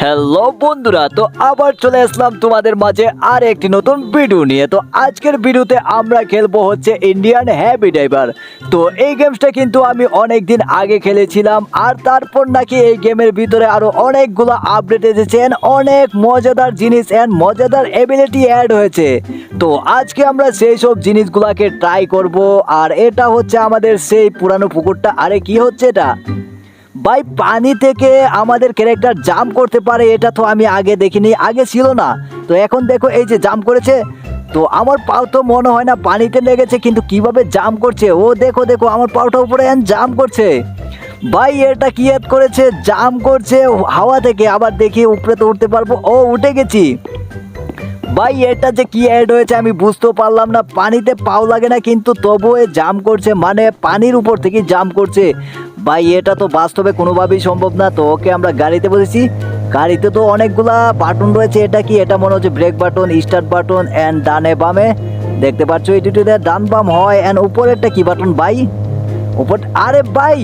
Hello বন্ধুরা, তো আবার চলে আসলাম তোমাদের মাঝে আর একটি নতুন ভিডিও নিয়ে। তো আজকের ভিডিওতে আমরা খেলব হচ্ছে ইন্ডিয়ান হ্যাপি ড্রাইভার তো এই গেমসটা কিন্তু আমি অনেক দিন আগে খেলেছিলাম, আর তারপর নাকি এই গেমের ভিতরে আরও অনেকগুলো আপডেট এসেছে অনেক মজাদার জিনিস অ্যান্ড মজাদার এবিলিটি অ্যাড হয়েছে। তো আজকে আমরা সেই সব জিনিসগুলোকে ট্রাই করব, আর এটা হচ্ছে আমাদের সেই পুরানো পুকুরটা। আরে, কি হচ্ছে এটা? ভাই, পানি থেকে আমাদের ক্যারেক্টার জাম্প করতে পারে, এটা তো আমি আগে দেখিনি, আগে ছিল না। তো এখন দেখো, এই যে জাম্প করেছে, তো আমার পাও তো মনে হয় না পানিতে লেগেছে, কিন্তু কীভাবে জাম্প করছে? ও দেখো দেখো, আমার পাওটা উপরে জাম্প করছে। ভাই, এটা কি এড করেছে? জাম করছে হাওয়া থেকে, আবার দেখি উপরে তো উঠতে পারব। ও, উঠে গেছি। ভাই, এটা যে কি অ্যাড হয়েছে আমি বুঝতেও পারলাম না, পানিতে পাও লাগে না, কিন্তু তবুও এ জাম্প করছে মানে পানির উপর থেকে জাম করছে। ভাই, এটা তো বাস্তবে কোনোভাবেই সম্ভব না। তো ওকে আমরা গাড়িতে বসেছি। গাড়িতে তো অনেকগুলা বাটন রয়েছে। এটা কি? এটা মনে হচ্ছে brake button start button and ডানে বামে। দেখতে পাচ্ছ এই দুটোতে ডান বাম হয় অ্যান্ড উপরেরটা কি বাটন ভাই? উপর আরে ভাই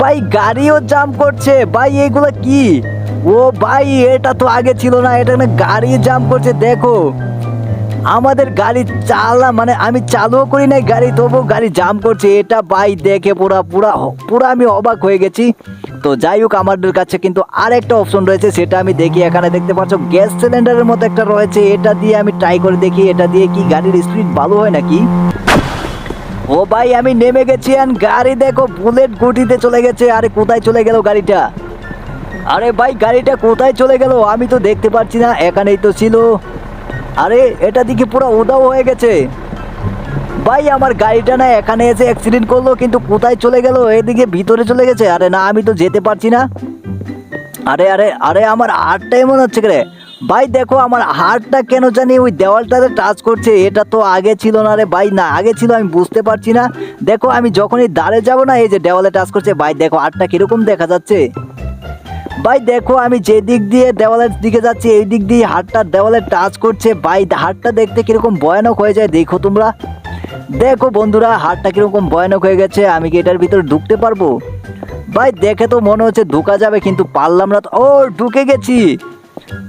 ভাই, গাড়িও জাম্প করছে। ভাই, এগুলো কি? ও ভাই, এটা তো আগে ছিল না। এটা গাড়ি জাম্প করছে, দেখো। আমাদের গাড়ি চালা মানে আমি চালুও করি নাই, গাড়ি তবুও গাড়ি জাম করছে। এটা ভাই দেখে পুরা পুরা পুরা আমি অবাক হয়ে গেছি। তো যাই হোক, আমাদের কাছে কিন্তু আরেকটা অপশন রয়েছে, সেটা আমি দেখি। এখানে দেখতে পাচ্ছ, গ্যাস সিলিন্ডারের মতো একটা রয়েছে। এটা দিয়ে আমি ট্রাই করে দেখি, এটা দিয়ে কি গাড়ির স্পিড ভালো হয় নাকি? ও ভাই, আমি নেমে গেছি আর গাড়ি দেখো বুলেট গুটিতে চলে গেছে। আরে, কোথায় চলে গেল গাড়িটা? আরে ভাই, গাড়িটা কোথায় চলে গেল? আমি তো দেখতে পাচ্ছি না, এখানেই তো ছিল। আরে, এটা দিকে পুরো উদাও হয়ে গেছে। ভাই, আমার গাড়িটা না এখানে এসে অ্যাক্সিডেন্ট করল, কিন্তু কোথায় চলে গেল? এদিকে ভিতরে চলে গেছে। আরে না, আমি তো যেতে পারছি না। আরে আরে আরে, আমার হাতটাই মনে হচ্ছে রে। ভাই, দেখো, আমার হাতটা কেন জানি ওই দেওয়ালটাতে টাচ করছে। এটা তো আগে ছিল না রে ভাই। না, আগে ছিল, আমি বুঝতে পারছি না। দেখো, আমি যখনই দাঁড়ে যাব না, এই যে দেওয়ালে টাচ করছে। ভাই, দেখো, হাতটা কীরকম দেখা যাচ্ছে। ভাই দেখো, আমি যে দিক দিয়ে দেওয়ালের দিকে যাচ্ছি, এই দিক দিয়ে হাতটা দেওয়ালে টাচ করছে। ভাই, হাতটা দেখতে কীরকম ভয়ানক হয়ে যায় দেখো তোমরা। দেখো বন্ধুরা, হাতটা কীরকম ভয়ানক হয়ে গেছে, আমি কি এটার ভিতরে ঢুকতে পারব? ভাই, দেখে তো মনে হচ্ছে ঢুকা যাবে, কিন্তু পারলাম না ও, ঢুকে গেছি।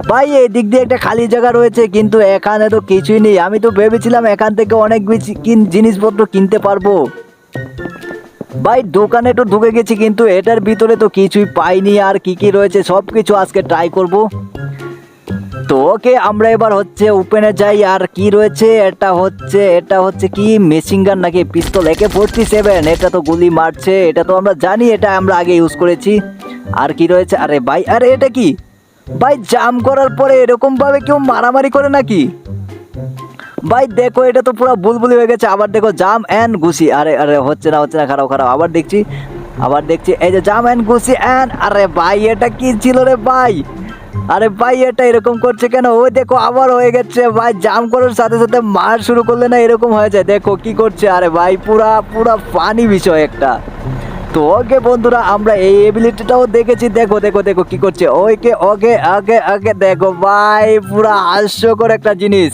ভাই, এই দিক দিয়ে একটা খালি জায়গা রয়েছে, কিন্তু এখানে তো কিছুই নেই। আমি তো ভেবেছিলাম এখান থেকে অনেক জিনিসপত্র কিনতে পারব। ভাই, দোকানে তো ঢুকে গেছি, কিন্তু এটার ভিতরে তো কিছুই পাইনি। আর কি কি রয়েছে সব কিছু আজকে ট্রাই করব। তো ওকে আমরা এবার হচ্ছে ওপেনে যাই, আর কি রয়েছে, এটা হচ্ছে এটা হচ্ছে কি মেশিন গান নাকি? পিস্তল একে ফোরটি সেভেন এটা তো গুলি মারছে, এটা তো আমরা জানি, এটা আমরা আগে ইউজ করেছি। আর কি রয়েছে? আরে ভাই, আরে এটা কি? ভাই জাম করার পরে এরকমভাবে কেউ মারামারি করে নাকি? ভাই দেখো, এটা তো পুরো বুলবুলি হয়ে গেছে। আবার দেখো, জাম অ্যান্ড ঘুষি আরে আরে, হচ্ছে না হচ্ছে না, খারাপ খারাপ। আবার দেখছি আবার দেখছি, এই যে জাম অ্যান্ড ঘুষি অ্যান্ড আরে ভাই, এটা কি ছিল রে ভাই? আরে ভাই, এটা এরকম করছে কেন? ওই দেখো, আবার হয়ে গেছে। ভাই, জাম করার সাথে সাথে মার শুরু করলে না এরকম হয়ে যায়। দেখো কি করছে। আরে ভাই, পুরা পুরা ফানি বিষয় একটা। তো ওকে বন্ধুরা, আমরা এই এবিলিটিটাও দেখেছি। দেখো দেখো দেখো কি করছে। ওকে ওকে ওকে ওকে, দেখো ভাই, পুরা হাস্যকর একটা জিনিস।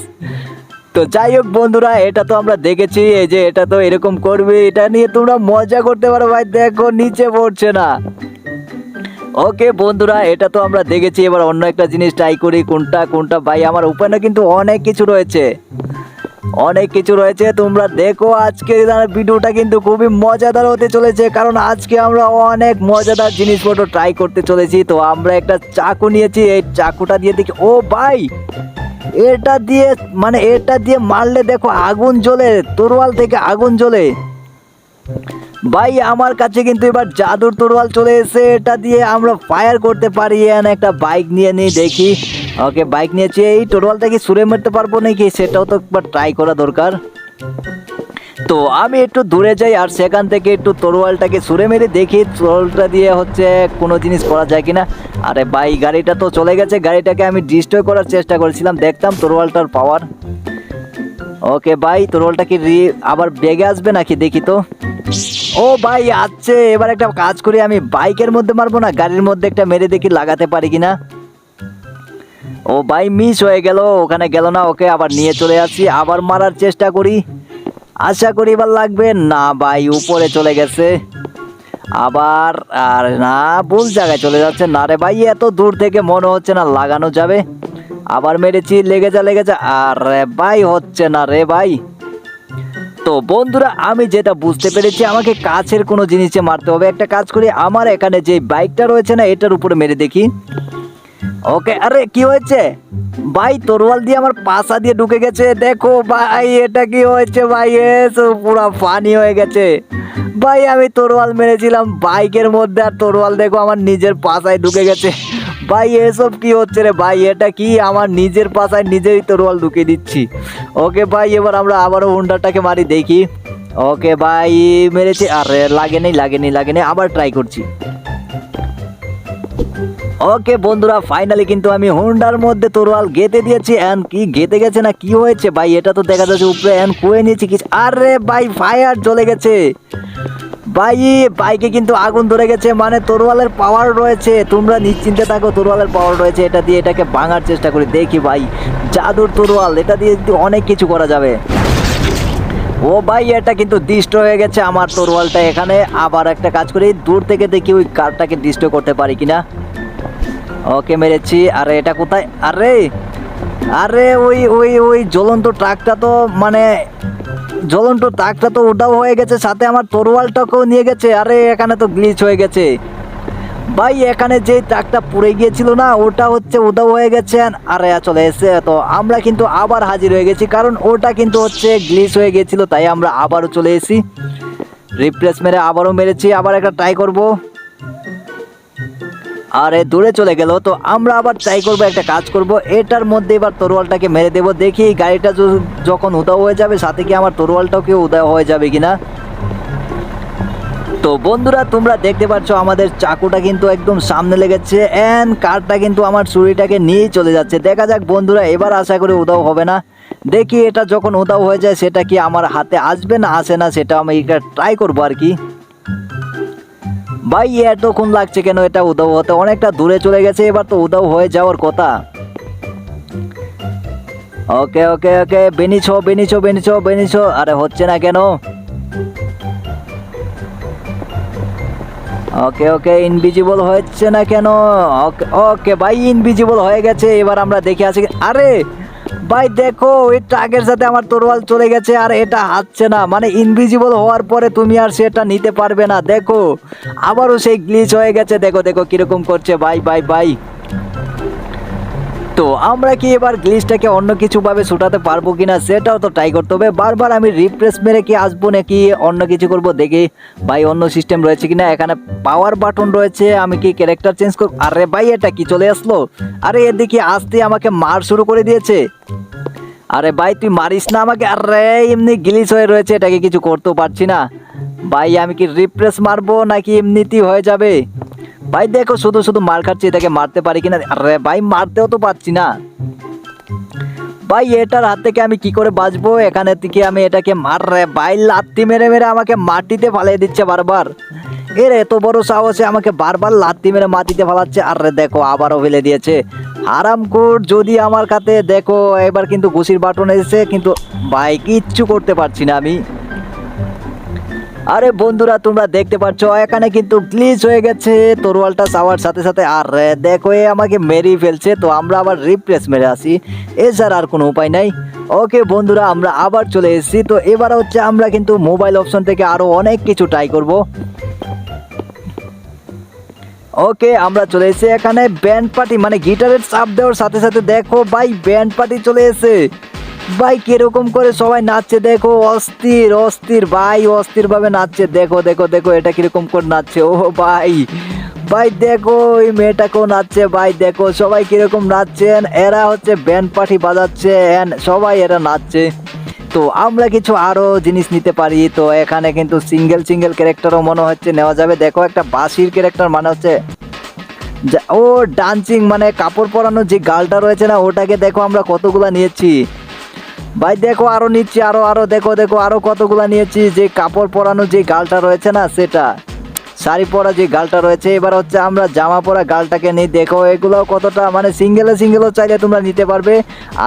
তো যাই হোক বন্ধুরা, এটা তো আমরা দেখেছি, এই যে এটা তো এরকম করবে, এটা নিয়ে তোমরা মজা করতে পারো ভাই, দেখো নিচে পড়ছে না। ওকে বন্ধুরা, এটা তো আমরা দেখেছি, এবার অন্য একটা জিনিস ট্রাই করি, কোনটা কোনটা? ভাই, আমার উপরে কিন্তু অনেক কিছু রয়েছে। অনেক কিছু রয়েছে, তোমরা দেখো আজকে ভিডিওটা কিন্তু খুবই মজাদার হতে চলেছে, কারণ আজকে আমরা অনেক মজাদার জিনিসপত্র ট্রাই করতে চলেছি। তো আমরা একটা চাকু নিয়েছি, এই চাকুটা দিয়ে দেখি, ও ভাই! এটা দিয়ে মানে এটা দিয়ে মারলে দেখো আগুন জ্বলে, তরোয়াল থেকে আগুন জ্বলে। ভাই, আমার কাছে কিন্তু এবার জাদুর তরোয়াল চলে এসে এটা দিয়ে আমরা ফায়ার করতে পারি। এন একটা বাইক নিয়ে নিই দেখি। ওকে বাইক নিয়েছি। এই তরোয়ালটা কি সুরে মারতে পারব নাকি? সেটাও তো একবার ট্রাই করা দরকার। তো আমি একটু দূরে যাই আর সেখান থেকে একটু তরোয়ালটাকে সুরে মেরে দেখি তরোয়ালটা দিয়ে হচ্ছে কোনো জিনিস করা যায় কিনা। আরে ভাই, গাড়িটা তো চলে গেছে, গাড়িটাকে আমি ডিস্ট্রয় করার চেষ্টা করেছিলাম, দেখতাম তরোয়ালটার পাওয়ার ওকে ভাই, তরোয়ালটা কি আবার বেগে আসবে নাকি দেখি তো। ও ভাই, আছে, এবার একটা কাজ করি, আমি বাইকের মধ্যে মারবো না, গাড়ির মধ্যে একটা মেরে দেখি লাগাতে পারি কিনা। ও ভাই মিস হয়ে গেল, ওখানে গেল না, ওকে আবার নিয়ে চলে আসি, আবার মারার চেষ্টা করি। আশা করি এবার লাগবে। না ভাই, উপরে চলে গেছে। আবার, আর না ভুল জায়গায় চলে যাচ্ছে? না রে ভাই, এত দূর থেকে মনে হচ্ছে না লাগানো যাবে। আবার মেরেছি লেগে যা লেগে যা আর ভাই, হচ্ছে না রে ভাই। তো বন্ধুরা, আমি যেটা বুঝতে পেরেছি, আমাকে কাছের কোনো জিনিসে মারতে হবে। একটা কাজ করি, আমার এখানে যে বাইকটা রয়েছে না, এটার উপরে মেরে দেখি। ওকে, আরে কি হয়েছে? ভাই, তরোয়াল দিয়ে আমার পাশা দিয়ে ঢুকে গেছে। দেখো ভাই, এটা কি হয়েছে ভাই? এসো পুরো ফানি হয়ে গেছে। ভাই, আমি তরোয়াল মেরেছিলাম বাইকের মধ্যে, আর তরোয়াল দেখো আমার নিজের পাশায় ঢুকে গেছে। ভাই, এসব কি হচ্ছে রে ভাই? এটা কি? আমার নিজের পাশায় নিজেই তরোয়াল ঢুকে দিচ্ছি। ওকে ভাই, এবার আমরা আবারও হুন্ডাটাকে মারি, দেখি। ওকে ভাই, মেরেছি। আরে, লাগেনি লাগেনি লাগেনি, আবার ট্রাই করছি। ওকে বন্ধুরা ফাইনালি কিন্তু আমি হুন্ডার মধ্যে তরোয়াল গেতে দিয়েছি। এন কি গেতে গেছে না কি হয়েছে? ভাই, এটা তো দেখা যাচ্ছে উপরে এন কুয়ে নিয়েছি কিছু। আরে ভাই ফায়ার জ্বলে গেছে। ভাই, বাইকে কিন্তু আগুন ধরে গেছে। মানে তরোয়ালের পাওয়ার রয়েছে। তোমরা নিশ্চিন্তে থাকো, তরোয়ালের পাওয়ার রয়েছে। এটা দিয়ে এটাকে ভাঙার চেষ্টা করি। দেখি ভাই, জাদুর তরোয়াল, এটা দিয়ে কিন্তু অনেক কিছু করা যাবে। ও ভাই, এটা কিন্তু ডিস্ট হয়ে গেছে আমার তরোয়ালটা এখানে। আবার একটা কাজ করি, দূর থেকে দেখি ওই কারটাকে ডিস্ট করতে পারি কিনা। ওকে মেরেছি। আরে, এটা কোথায়? আরে আরে, ওই ওই ওই জ্বলন্ত ট্রাকটা তো মানে জ্বলন্ত ট্রাকটা তো ওটাও হয়ে গেছে, সাথে আমার তরোয়ালটাকেও নিয়ে গেছে। আরে, এখানে তো গ্লিচ হয়ে গেছে। ভাই, এখানে যে ট্রাকটা পুড়ে গিয়েছিল না, ওটা হচ্ছে উদাও হয়ে গেছে। আরে, চলে এসে তো আমরা কিন্তু আবার হাজির হয়ে গেছি, কারণ ওটা কিন্তু হচ্ছে গ্লিচ হয়ে গিয়েছিল, তাই আমরা আবারও চলে এসেছি। রিপ্লেস মেরে আবারও মেরেছি, আবার একটা ট্রাই করব। আরে দূরে চলে গেল, তো আমরা আবার ট্রাই করব, একটা কাজ করব। এটার মধ্যে এবার তরোয়ালটাকে মেরে দেবো। দেখি গাড়িটা যখন উদাও হয়ে যাবে, সাথে কি আমার তরোয়ালটাও কি উদয় হয়ে যাবে কিনা? তো বন্ধুরা, তোমরা দেখতে পাচ্ছ, আমাদের চাকুটা কিন্তু একদম সামনে লেগেছে এন কারটা কিন্তু আমার ছুরিটাকে নিয়েই চলে যাচ্ছে। দেখা যাক বন্ধুরা, এবার আশা করি উদাও হবে না। দেখি এটা যখন উদাও হয়ে যায়, সেটা কি আমার হাতে আসবে না আসে না, সেটা আমি এটা ট্রাই করব আর কি। ভাই, এতক্ষণ লাগছে কেন? এটা উদাও হতে অনেকটা দূরে চলে গেছে, এবার তো উদাও হয়ে যাওয়ার কথা। ওকে ওকে ওকে, বেনিছো বেনিছো বেনিছো বেনিছো, আরে হচ্ছে না কেন? ওকে ওকে ইনভিজিবল হচ্ছে না কেন? ওকে ওকে, ভাই ইনভিজিবল হয়ে গেছে, এবার আমরা দেখে আছি আরে! ভাই, দেখো, ওই ট্রাকের সাথে আমার তরোয়াল চলে গেছে আর এটা হাতছে না। মানে ইনভিজিবল হওয়ার পরে তুমি আর সেটা নিতে পারবে না, দেখো। আবারও সেই গ্লিচ হয়ে গেছে। দেখো দেখো কীরকম করছে। ভাই ভাই ভাই। তো আমরা কি এবার গ্লিচটাকে অন্য কিছু ভাবে ছুটাতে পারব কিনা সেটাও তো ট্রাই করতে হবে। বারবার আমি রিপ্রেস মেরে কি আসব নাকি অন্য কিছু করব দেখি ভাই অন্য সিস্টেম রয়েছে কিনা? এখানে পাওয়ার বাটন রয়েছে, আমি কি ক্যারেক্টার চেঞ্জ করব? আরে ভাই, এটা কি চলে আসলো? আরে এদিকে আসতে আমাকে মার শুরু করে দিয়েছে। আরে ভাই, তুই মারিস না আমাকে? আরে এমনি গ্লিচ হয়ে রয়েছে, এটাকে কিছু করতেও পারছি না। ভাই, আমি কি রিপ্রেস মারবো নাকি এমনিতেই হয়ে যাবে? ভাই দেখো, শুধু শুধু মার খাচ্ছি, এটাকে মারতে পারি কিনা? আরে ভাই, মারতেও তো পারছি না। ভাই, এটার হাত থেকে আমি কি করে বাঁচবো? এখানে থেকে আমি এটাকে মার, রে ভাই, লাত্তি মেরে মেরে আমাকে মাটিতে ফালিয়ে দিচ্ছে বারবার। এর এত বড় সাহসে আমাকে বারবার লাত্তি মেরে মাটিতে ফালাচ্ছে। আর রে দেখো, আবারও ফেলে দিয়েছে। আরাম হারামকুট যদি আমার কাছে, দেখো, এবার কিন্তু ঘুষির বাটন এসেছে, কিন্তু ভাই, কিচ্ছু করতে পারছি না আমি। আরে বন্ধুরা, তোমরা দেখতে পাচ্ছ এখানে কিন্তু গ্লিচ হয়ে গেছে। তরোয়ালটা চাওয়ার সাথে সাথে, আর দেখো, এ আমাকে মেরেই ফেলছে। তো আমরা আবার রিপ্লেস মেরে আসি। এছাড়া আর কোনো উপায় নাই। ওকে বন্ধুরা, আমরা আবার চলে এসেছি। তো এবার হচ্ছে আমরা কিন্তু মোবাইল অপশন থেকে আরও অনেক কিছু ট্রাই করব। ওকে, আমরা চলে এসেছি এখানে। ব্যান্ড পার্টি মানে গিটারের চাপ দেওয়ার সাথে সাথে দেখো, ভাই ব্যান্ড পার্টি চলে এসে ভাই, কীরকম করে সবাই নাচছে? দেখো, অস্থির অস্থির, ভাই অস্থির ভাবে নাচছে। দেখো দেখো দেখো, এটা কীরকম করে নাচছে? ও ভাই ভাই, দেখো, ওই মেয়েটাকেও নাচছে। ভাই, দেখো, সবাই কীরকম নাচছেন? এরা হচ্ছে ব্যান্ড পার্টি বাজাচ্ছে সবাই এরা নাচছে। তো আমরা কিছু আরও জিনিস নিতে পারি। তো এখানে কিন্তু সিঙ্গেল সিঙ্গেল ক্যারেক্টারও মনে হচ্ছে নেওয়া যাবে। দেখো, একটা বাঁশির ক্যারেক্টার মানে হচ্ছে ও ডান্সিং মানে কাপড় পরানোর যে গালটা রয়েছে না, ওটাকে দেখো আমরা কতগুলো নিয়েছি। ভাই, দেখো আরও নিচ্ছি, আরও আরও, দেখো দেখো, আরও কতগুলা নিয়েছি। যে কাপড় পরানো যে গালটা রয়েছে না, সেটা। শাড়ি পরা যে গালটা রয়েছে, এবার হচ্ছে আমরা জামা পরা গালটাকে নিই। দেখো এগুলো কতটা মানে সিঙ্গেলে সিঙ্গেলও চাইলে তোমরা নিতে পারবে।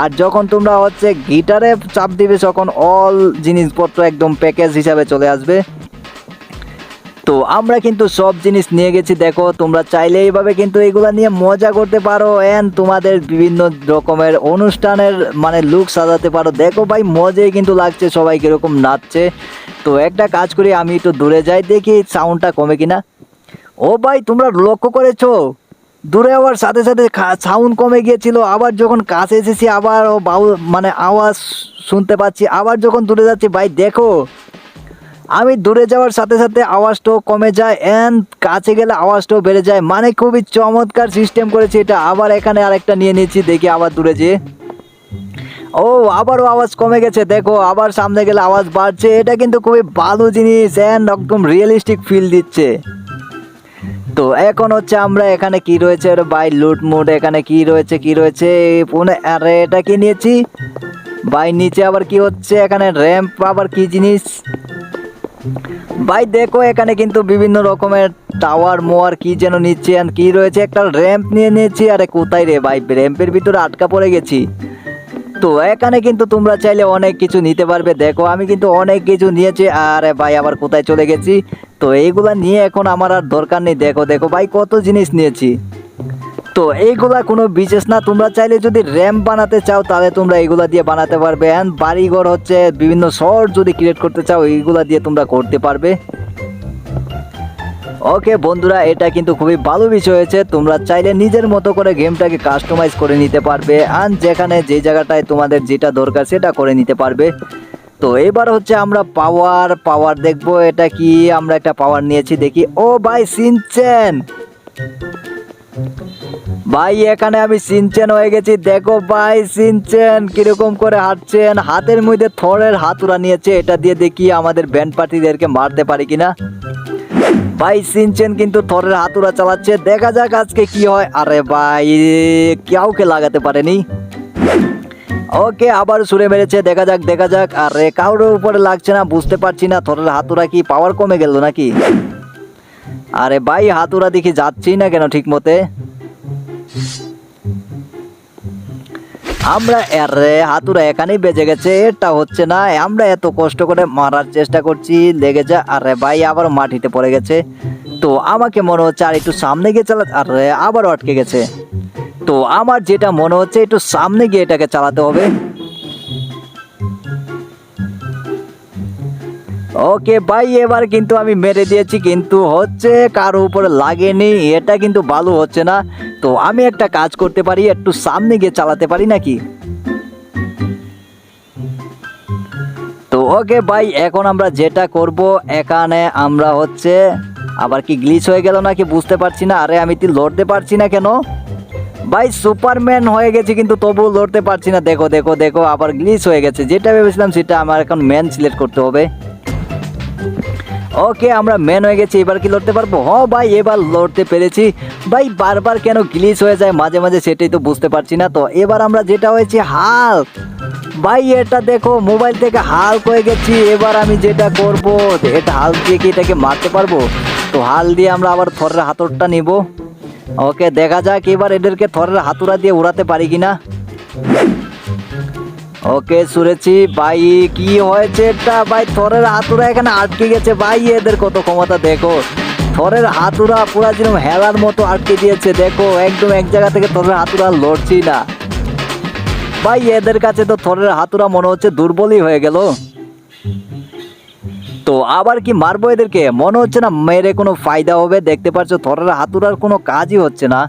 আর যখন তোমরা হচ্ছে গিটারে চাপ দিবে, তখন অল জিনিসপত্র একদম প্যাকেজ হিসাবে চলে আসবে। তো আমরা কিন্তু সব জিনিস নিয়ে গেছি, দেখো, তোমরা চাইলে এইভাবে কিন্তু এগুলা নিয়ে মজা করতে পারো। এন্ড তোমাদের বিভিন্ন রকমের অনুষ্ঠানের মানে লুক সাজাতে পারো। দেখো ভাই, মজাই কিন্তু লাগছে, সবাই কীরকম নাচছে। তো একটা কাজ করি, আমি একটু দূরে যাই, দেখি সাউন্ডটা কমে কিনা। ও ভাই, তোমরা লক্ষ্য করেছ? দূরে আবার সাথে সাথে সাউন্ড কমে গিয়েছিল। আবার যখন কাছে এসেছি, আবার ও বাউ মানে আওয়াজ শুনতে পাচ্ছি। আবার যখন দূরে যাচ্ছি, ভাই, দেখো আমি দূরে যাওয়ার সাথে সাথে আওয়াজটাও কমে যায় অ্যান্ড কাছে গেলে আওয়াজটাও বেড়ে যায়। মানে খুবই চমৎকার সিস্টেম করেছি এটা। আবার এখানে আরেকটা নিয়ে নিয়েছি দেখি আবার দূরে যেয়ে। ও, আবারও আওয়াজ কমে গেছে, দেখো, আবার সামনে গেলে আওয়াজ বাড়ছে। এটা কিন্তু খুবই ভালো জিনিস অ্যান্ড একদম রিয়েলিস্টিক ফিল দিচ্ছে। তো এখন হচ্ছে আমরা এখানে কি রয়েছে? বাই লুট মুট এখানে কি রয়েছে কি রয়েছে? ফোনে আরে এটা কি নিয়েছি? বাই নিচে আবার কি হচ্ছে? এখানে র্যাম্প আবার কি জিনিস? ভাই, দেখো এখানে কিন্তু বিভিন্ন রকমের টাওয়ার মোয়ার কি যেন নিচ্ছে আর কি রয়েছে। একটা র্যাম্প নিয়ে নিয়েছি, আরে কোথায় রে ভাই? র্যাম্পের ভিতরে আটকা পড়ে গেছি। তো এখানে কিন্তু তোমরা চাইলে অনেক কিছু নিতে পারবে। দেখো, আমি কিন্তু অনেক কিছু নিয়েছি, আরে ভাই, আবার কোথায় চলে গেছি? তো এইগুলা নিয়ে এখন আমার আর দরকার নেই। দেখো দেখো ভাই, কত জিনিস নিয়েছি। তো এইগুলা কোনো বিশেষ না। তোমরা চাইলে যদি র্যাম্প বানাতে চাও, তাহলে তোমরা এইগুলা দিয়ে বানাতে পারবে। অ্যান্ড বাড়িঘর হচ্ছে বিভিন্ন শর্ট যদি ক্রিয়েট করতে চাও, এইগুলা দিয়ে তোমরা করতে পারবে। ওকে বন্ধুরা, এটা কিন্তু খুবই ভালো বিষয় হয়েছে। তোমরা চাইলে নিজের মতো করে গেমটাকে কাস্টমাইজ করে নিতে পারবে। আর যেখানে যে জায়গাটায় তোমাদের যেটা দরকার, সেটা করে নিতে পারবে। তো এবার হচ্ছে আমরা পাওয়ার পাওয়ার দেখব। এটা কি? আমরা একটা পাওয়ার নিয়েছি, দেখি। ও ভাই সিনচেন ভাই, এখানে আমি সিনচেন হয়ে গেছি। দেখো ভাই, সিনচেন কীরকম করে হাঁটছেন। হাতের মধ্যে থরের হাতুড়া নিয়েছে। এটা দিয়ে দেখি আমাদের ব্যান্ড পার্টিদেরকে মারতে পারি কিনা। ভাই, সিনচেন কিন্তু থরের হাতুড়া চালাচ্ছে। দেখা যাক আজকে কি হয়। আরে ভাই, কাউকে লাগাতে পারেনি। ওকে, আবার সুরে মেরেছে। দেখা যাক দেখা যাক। আরে, কারোর উপরে লাগছে না। বুঝতে পারছি না, থরের হাতুড়া কি পাওয়ার কমে গেল নাকি? আরে ভাই হাতুড়া দেখি যাচ্ছি না কেন ঠিক মতে আমরা আরে হাতুরা এখানেই বেজে গেছে, এটা হচ্ছে না, আমরা এত কষ্ট করে মারার চেষ্টা করছি, লেগে যা, আরে ভাই আবার মাটিতে পড়ে গেছে। তো আমাকে মনে হচ্ছে আর একটু সামনে গিয়ে চালা, আরে আবার আটকে গেছে। তো আমার যেটা মনে হচ্ছে, একটু সামনে গিয়ে এটাকে চালাতে হবে। ওকে, ভাই, এবার কিন্তু আমি মেরে দিয়েছি, কিন্তু হচ্ছে কারও উপরে লাগেনি, এটা কিন্তু ভালো হচ্ছে না। তো আমি একটা কাজ করতে পারি, একটু সামনে গিয়ে চালাতে পারি নাকি? তো ওকে, ভাই, এখন আমরা যেটা করব, এখানে আমরা হচ্ছে, আবার কি গ্লিচ হয়ে গেল নাকি বুঝতে পারছি না, আরে আমি তো লড়তে পারছি না কেন? ভাই, সুপারম্যান হয়ে গেছে, কিন্তু তবুও লড়তে পারছি না, দেখো দেখো দেখো, আবার গ্লিচ হয়ে গেছে, যেটা ভেবেছিলাম সেটা আমার এখন ম্যান সিলেক্ট করতে হবে। ওকে, আমরা ম্যান হয়ে গেছি, এবার কি লড়তে পারব? হ ভাই, এবার লড়তে পেরেছি। ভাই, বারবার কেন গ্লিচ হয়ে যায় মাঝে মাঝে সেটাই তো বুঝতে পারছি না তো। এবার আমরা যেটা হয়েছে হাল ভাই, এটা দেখো মোবাইল থেকে হাল হয়ে গেছি, এবার আমি যেটা করব, এটা হাল দিয়ে কি এটাকে মারতে পারব? তো হাল দিয়ে আমরা আবার থরের হাতরটা নিব। ওকে, দেখা যাক, এবার এদেরকে থরের হাতুড়া দিয়ে উড়াতে পারি কিনা। ওকে শুনেছি ভাই, কি হয়েছে? এটা ভাই, থরের হাতুড়া এখানে আটকে গেছে। ভাই, এদের কত ক্ষমতা, দেখো। থরের হাতুড়া পুরা যেরকম হেলার মতো আটকে দিয়েছে, দেখো। একদম এক জায়গা থেকে থরের হাতুড়া লড়ছি না। ভাই, এদের কাছে তো থরের হাতুড়া মনে হচ্ছে দুর্বলই হয়ে গেল। তো আবার কি মারবো এদেরকে? মনে হচ্ছে না মেরে কোনো ফায়দা হবে, দেখতে পাচ্ছ, থরের হাতুড়ার কোনো কাজই হচ্ছে না।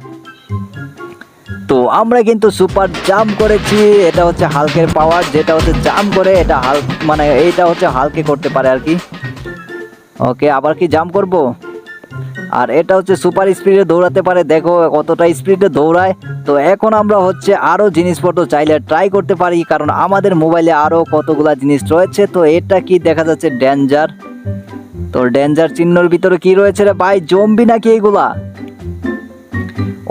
তো আমরা কিন্তু সুপার জাম্প করেছি, এটা হচ্ছে হালকের পাওয়ার যেটা হচ্ছে জাম্প করে এটা হাল মানে এইটা হচ্ছে হালকে করতে পারে আর কি। ওকে, আবার কি জাম্প করব? আর এটা হচ্ছে সুপার স্পিডে দৌড়াতে পারে, দেখো কতটা স্পিডে দৌড়ায়। তো এখন আমরা হচ্ছে আরও জিনিসপত্র চাইলে ট্রাই করতে পারি, কারণ আমাদের মোবাইলে আরও কতগুলা জিনিস রয়েছে, তো এটা কি দেখা যাচ্ছে ডেঞ্জার তো ডেঞ্জার চিহ্নর ভিতরে কি রয়েছে রে ভাই? জম্বি নাকি এইগুলা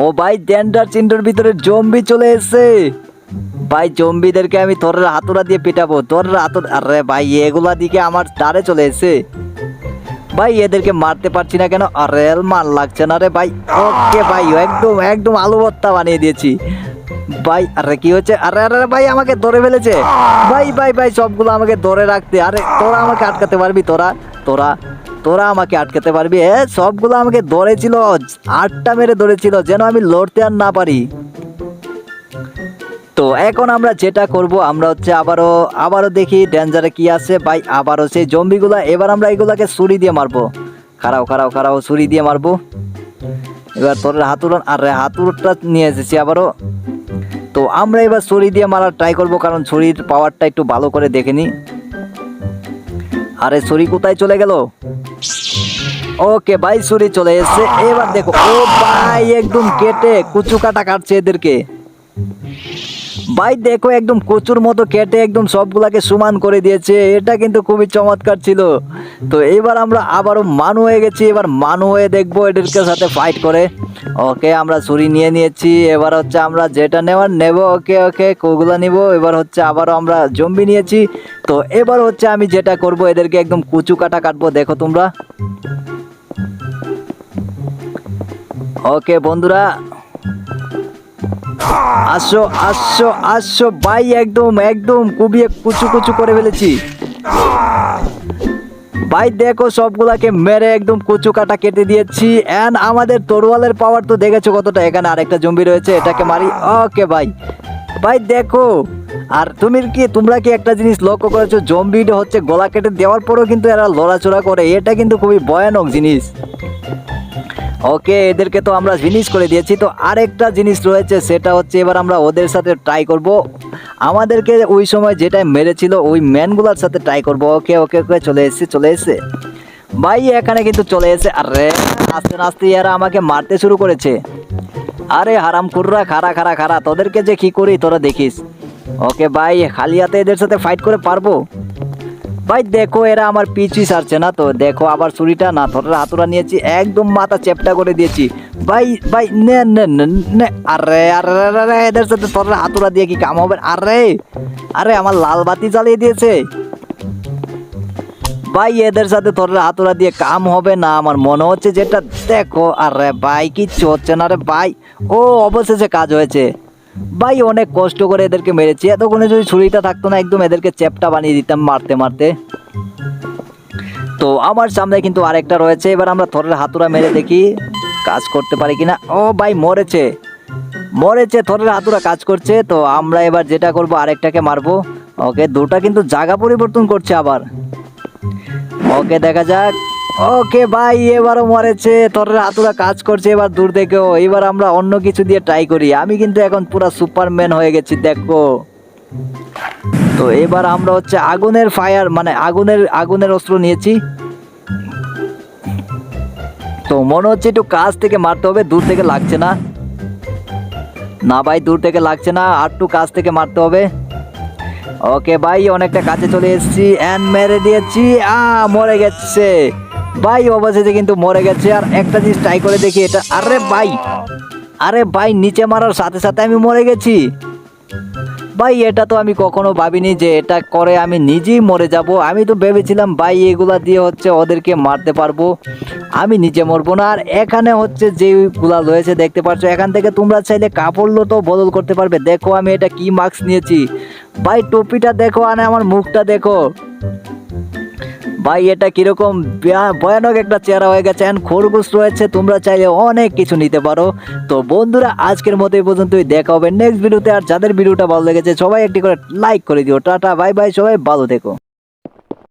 ও ভাই ডেন্ডার চিন্ডার ভিতরে জম্বি চলে এসেছে। ভাই, জম্বিদেরকে আমি তোরের হাতুড়া দিয়ে পেটাবো। তোরের হাতুর আরে ভাই, এগুলা দিকে আমার দাঁড়ে চলে এসেছে। ভাই, এদেরকে মারতে পারছি না কেন? আরে মার লাগছে না রে ভাই। ওকে ভাই, একদম একদম আলু ভর্তা বানিয়ে দিয়েছি। ভাই, আরে কি হচ্ছে? আরে আরে, ভাই, আমাকে ধরে ফেলেছে। ভাই ভাই ভাই, সবগুলো আমাকে ধরে রাখতে। আরে, তোরা আমাকে আটকাতে পারবি? তোরা তোরা তোরা আমাকে আটকাতে পারবি সবগুলো আমাকে ধরেছিল, আটটা মেরে ধরেছিল, যেন আমি লড়তে আর না পারি। তো এখন আমরা যেটা করব, আমরা হচ্ছে আবারও আবারও দেখি ডেঞ্জারে কি আছে। ভাই, আবারও সেই জম্বিগুলা, এবার আমরা এগুলাকে ছুরি দিয়ে মারবো। খারাও খারাও খারাও ছুরি দিয়ে মারবো। এবার তোর হাতুড়ন, আর হাতুড়টা নিয়ে এসেছি আবারও। তো আমরা এবার ছুরি দিয়ে মারার ট্রাই করব, কারণ ছুরির পাওয়ারটা একটু ভালো করে দেখে নি। আরে ছুরি কোথায় চলে গেল? ওকে, ভাই, ছুরি চলে এসছে। এবার দেখো, ও ভাই, একদম কেটে কুচু কাটা কাটছে এদেরকে। ভাই দেখো একদম কচুর মতো কেটে একদম সবগুলাকে সমান করে দিয়েছে। এটা কিন্তু খুবই চমৎকার ছিল। তো এবার আমরা আবারও মানু হয়ে গেছি। এবার মানু হয়ে দেখব এদেরকে সাথে ফাইট করে। ওকে, আমরা ছুরি নিয়ে নিয়েছি। এবার হচ্ছে আমরা যেটা নেওয়ার নেব। ওকে ওকে কোগুলা নিব। এবার হচ্ছে আবারও আমরা জম্বি নিয়েছি। তো এবার হচ্ছে আমি যেটা করব, এদেরকে একদম কুচু কাটা কাটবো। দেখো তোমরা। ওকে, বন্ধুরা আসো আসো আসো, ভাই, একদম একদম কুবিয়ে কুচু কুচু করে ফেলেছি। ভাই, দেখো সবগুলাকে মেরে একদম কুচু কাটা কেটে দিয়েছি। এন্ড আমাদের তরোয়ালের পাওয়ার তো দেখেছ কতটা? এখানে আরেকটা জম্বি রয়েছে, এটাকে মারি। ওকে ভাই। ভাই, দেখো। আর তুমি কি, তোমরা কি একটা জিনিস লক্ষ্য করেছ? জম্বি হচ্ছে গলা কেটে দেওয়ার পরও কিন্তু এরা লড়াচড়া করে। এটা কিন্তু খুবই ভয়ানক জিনিস। ওকে, এদেরকে তো আমরা ফিনিশ করে দিয়েছি। তো আরেকটা জিনিস রয়েছে, সেটা হচ্ছে এবার আমরা ওদের সাথে ট্রাই করব। আমাদেরকে ওই সময় যেটা মেরেছিল, ওই ম্যানগুলোর সাথে ট্রাই করব। ওকে ওকে ওকে, চলে এসেছে চলে এসেছে। ভাই, এখানে কিন্তু চলে এসে আরে, আস্তে আস্তে এরা আমাকে মারতে শুরু করেছে। আরে, হারাম কুররা খারা খারা খারা তোদেরকে যে কি করি, তোরা দেখিস। ওকে, ভাই, খালি হাতে এদের সাথে ফাইট করে পারব? ভাই দেখো এরা আমার পিছুই সারছে না তো। দেখো আবার ছুরিটা না থরের হাতুড়া নিয়েছি একদম মাথা চেপটা করে দিয়েছি। ভাই ভাই নে নে আরে আরে আরে, এদের সাথে থরের হাতুড়া দিয়ে কি কাম হবে? আরে আরে আমার লাল বাতি জ্বালিয়ে দিয়েছে। ভাই এদের সাথে থরের হাতুড়া দিয়ে কাম হবে না আমার মনে হচ্ছে যেটা। দেখো আরে ভাই কিচ্ছু হচ্ছে না রে ভাই। ও অবশেষে কাজ হয়েছে। ভাই, অনেক কষ্ট করে এদেরকে মেরেছি। এতক্ষণে যদি ছুরিটা থাকতো না, একদম এদেরকে চেপটা বানিয়ে দিতাম মারতে মারতে। তো আমার সামনে কিন্তু আরেকটা রয়েছে। এবার আমরা থরের হাতুড়া মেরে দেখি কাজ করতে পারি কিনা। ও ভাই, মরেছে। মরেছে, থরের হাতুড়া কাজ করছে। তো আমরা এবার যেটা করব, আরেকটাকে মারবো। ওকে, দুটা কিন্তু জায়গা পরিবর্তন করছে আবার। ওকে, দেখা যাক। ওকে, ভাই, এবারও মরেছে। তোর হাতুরা কাজ করছে, এবার দূর থেকেও এবার আমরা অন্য কিছু দিয়ে ট্রাই করি। আমি কিন্তু এখন পুরো সুপারম্যান হয়ে গেছি, দেখো। তো এবার আমরা হচ্ছে আগুনের ফায়ার মানে আগুনের আগুনের অস্ত্র নিয়েছি। তো মনে হচ্ছে একটু কাছ থেকে মারতে হবে, দূর থেকে লাগছে না। না, ভাই, দূর থেকে লাগছে না, আর একটু কাছ থেকে মারতে হবে। ওকে, ভাই, অনেকটা কাছে চলে এসেছি। অ্যান্ড মেরে দিয়েছি। আ মরে গেছে। ভাই, অবশেষে কিন্তু মরে গেছে। আর একটা জিনিস ট্রাই করে দেখি এটা। আরে ভাই আরে ভাই, নিচে মারার সাথে সাথে আমি মরে গেছি। ভাই, এটা তো আমি কখনো ভাবিনি যে এটা করে আমি নিজেই মরে যাব। আমি তো ভেবেছিলাম, ভাই, এগুলা দিয়ে হচ্ছে ওদেরকে মারতে পারব। আমি নিজে মরবো না। আর এখানে হচ্ছে যেগুলা রয়েছে, দেখতে পাচ্ছ, এখান থেকে তোমরা চাইলে কাপড় তো বদল করতে পারবে। দেখো আমি এটা কি মাস্ক নিয়েছি। ভাই, টুপিটা দেখো, আর আমার মুখটা দেখো। ভাই, এটা কীরকম ভয়ানক একটা চেহারা হয়ে গেছে। এখন খরগোশ রয়েছে তোমরা চাইলে অনেক কিছু নিতে পারো। তো বন্ধুরা, আজকের মতো এই পর্যন্তই। দেখা হবে নেক্সট ভিডিওতে আর যাদের ভিডিওটা ভালো লেগেছে, সবাই একটি করে লাইক করে দিও। টাটা বাই বাই সবাই ভালো থেকো।